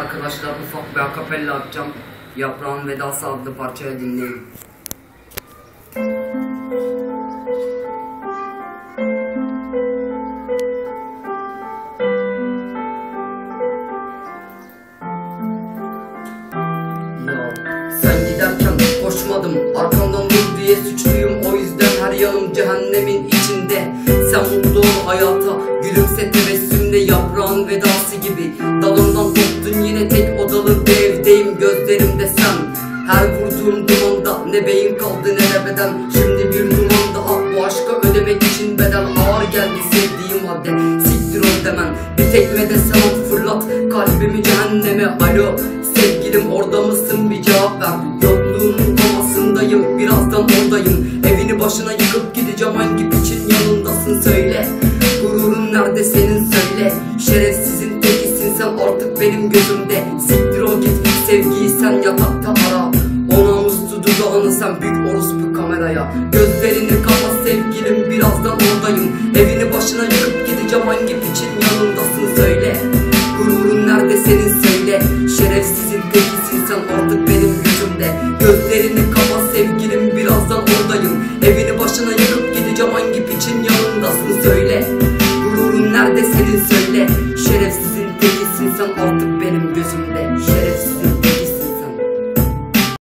Arkadaşlar ufak bir akapella atacağım. Yaprağın Vedası adlı parçayı dinleyin. Sen giderken koşmadım Arkamdan vur diye suçluyum O yüzden her yanım cehennemin içinde Sen mutlu hayata Gülümse tebessümle yaprağın vedası gibi Dalımdan koptun yine tek odalı bir evdeyim Gözlerimde sen. Her vurduğum dumanda Ne beyin kaldı ne de beden. Şimdi bir duman daha Bu aşka ödemek için bedel. Ağır geldi sevdiğim halde Siktir ol demen. Bir tekmede sen fırlat. Kalbimi cehenneme Alo. Sevgilim orada mısın? Bir cevap ver. Yokluğunun komasındayım birazdan oradayım. Evini başına yıkıp gideceğim hangi piçin yanındasın? Söyle. Gururun nerede senin? Söyle. Tekisin sen artık benim gözümde. Siktir ol git sevgiyi sen yatakta ara. O namuslu dudağını sen bük orospu kameraya. Gözlerini kapat sevgilim birazdan oradayım. Evini başına yıkıp gideceğim hangi piçin yanındasın söyle. Gururun nerede senin söyle. Şerefsizin tekisin sen artık benim gözümde. Gözlerini kapat sevgilim birazdan oradayım. Evini başına yıkıp gideceğim hangi piçin yanındasın söyle. Gururun nerede senin söyle. Şerefsiz son